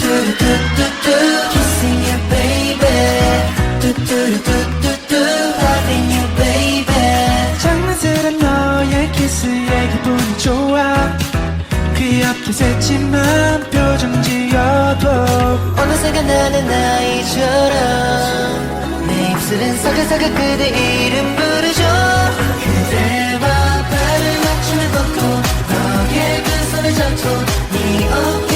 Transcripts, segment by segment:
두두두두두 너의 키스에 기분이 좋아. 귀엽게 새침한 표정 지어도 어느새가 나는 나이처럼 내 입술은 사글사글 그대 이름 부르죠. 그대와 발을 맞추는 벚꽃 너의 그 손의 전통 네 어깨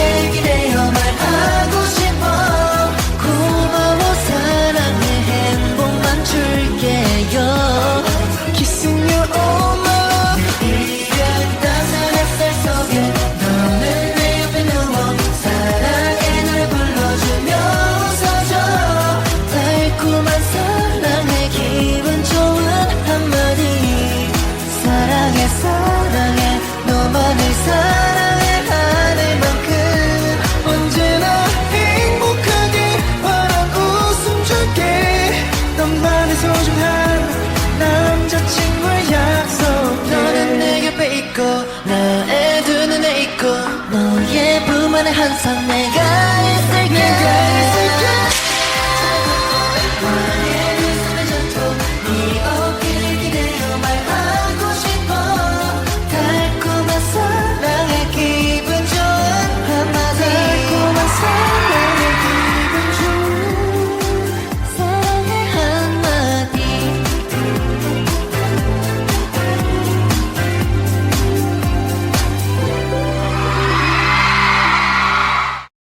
곁에 항상 내가 있을게, 내가 있을게.